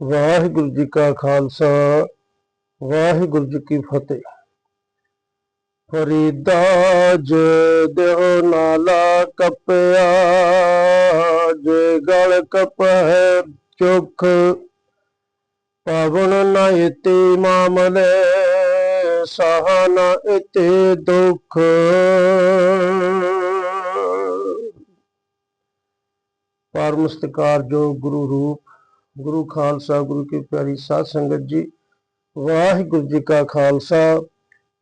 ਵਾਹਿਗੁਰੂ ਜੀ ਕਾ ਖਾਲਸਾ, ਵਾਹਿਗੁਰੂ ਜੀ ਕੀ ਫਤਿਹ। ਫਰੀਦਾ ਜੇ ਦੇਹ ਨਾਲਾ ਕਪਿਆ, ਜੇ ਗਲ ਕਪਹਿ ਚੁਖ, ਪਵਨ ਨ ਇਤੀ ਮਾਮਲੇ ਸਹਨ ਇਤੀ ਦੁਖ। ਪਰਮ ਸਤਿਕਾਰ ਜੋ ਗੁਰੂ ਰੂਪ ਗੁਰੂ ਖਾਲਸਾ, ਗੁਰੂ ਕੀ ਪਿਆਰੀ ਸਾਧ ਸੰਗਤ ਜੀ, ਵਾਹਿਗੁਰੂ ਜੀ ਕਾ ਖਾਲਸਾ,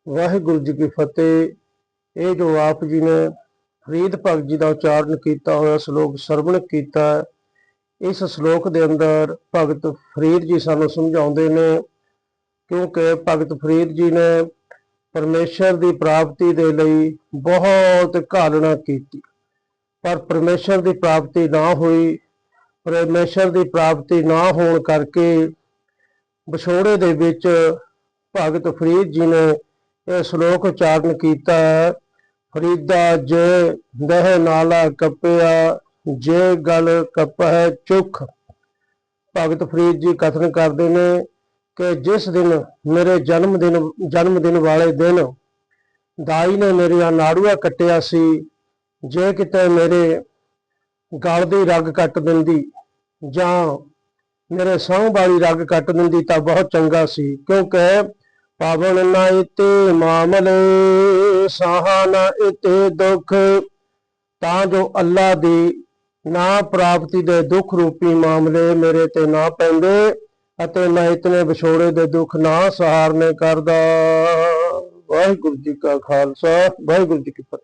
ਵਾਹਿਗੁਰੂ ਜੀ ਕੀ ਫਤਿਹ। ਇਹ ਜੋ ਆਪ ਜੀ ਨੇ ਫਰੀਦ ਭਗਤ ਜੀ ਦਾ ਉਚਾਰਨ ਕੀਤਾ ਹੋਇਆ, ਸ਼ਲੋਕ ਸਰਵਣ ਕੀਤਾ, ਇਸ ਸ਼ਲੋਕ ਦੇ ਅੰਦਰ ਭਗਤ ਫਰੀਦ ਜੀ ਸਾਨੂੰ ਸਮਝਾਉਂਦੇ ਨੇ, ਕਿਉਂਕਿ ਭਗਤ ਫਰੀਦ ਜੀ ਨੇ ਪਰਮੇਸ਼ਰ ਦੀ ਪ੍ਰਾਪਤੀ ਦੇ ਲਈ ਬਹੁਤ ਘਾਲਣਾ ਕੀਤੀ। ਪਰ ਪਰਮੇਸ਼ਰ ਦੀ ਪ੍ਰਾਪਤੀ ਨਾ ਹੋਈ ਪਰਮੇਸ਼ਰ ਦੀ ਪ੍ਰਾਪਤੀ ਨਾ ਹੋਣ ਕਰਕੇ ਵਿਛੋੜੇ ਦੇ ਵਿੱਚ ਭਗਤ ਫਰੀਦ ਜੀ ਨੇ ਇਹ ਸ਼ਲੋਕ ਉਚਾਰਨ ਕੀਤਾ ਹੈ ਫਰੀਦਾ ਜੇ ਦਹ ਨਾਲਾ ਕੱਪਿਆ, ਜੇ ਗਲ ਕਪਹਿ ਚੁਖ। ਭਗਤ ਫਰੀਦ ਜੀ ਕਥਨ ਕਰਦੇ ਨੇ ਕਿ ਜਿਸ ਦਿਨ ਮੇਰੇ ਜਨਮ ਦਿਨ ਜਨਮ ਦਿਨ ਵਾਲੇ ਦਿਨ ਦਾਈ ਨੇ ਮੇਰੀਆਂ ਨਾੜੂਆ ਕੱਟਿਆ ਸੀ, ਜੇ ਕਿਤੇ ਮੇਰੇ ਗਲ ਦੀ ਰਗ ਕੱਟ ਦਿੰਦੀ ਜਾਂ ਮੇਰੇ ਸਹੁੰ ਵਾਲੀ ਰਗ ਕੱਟ ਦਿੰਦੀ ਤਾਂ ਬਹੁਤ ਚੰਗਾ ਸੀ, ਕਿਉਂਕਿ ਪਾਵਨ ਨਾ ਇਤੇ ਮਾਮਲੇ ਸਹਾਨ ਇਤੇ ਦੁੱਖ, ਤਾਂ ਜੋ ਅੱਲਾ ਦੀ ਨਾ ਪ੍ਰਾਪਤੀ ਦੇ ਦੁੱਖ ਰੂਪੀ ਮਾਮਲੇ ਮੇਰੇ ਤੇ ਨਾ ਪੈਂਦੇ ਅਤੇ ਮੈਂ ਇਤਨੇ ਵਿਛੋੜੇ ਦੇ ਦੁੱਖ ਨਾ ਸਹਾਰਨੇ ਕਰਦਾ। ਵਾਹਿਗੁਰੂ ਜੀ ਕਾ ਖਾਲਸਾ, ਵਾਹਿਗੁਰੂ ਜੀ ਕੀ ਫਤਿਹ।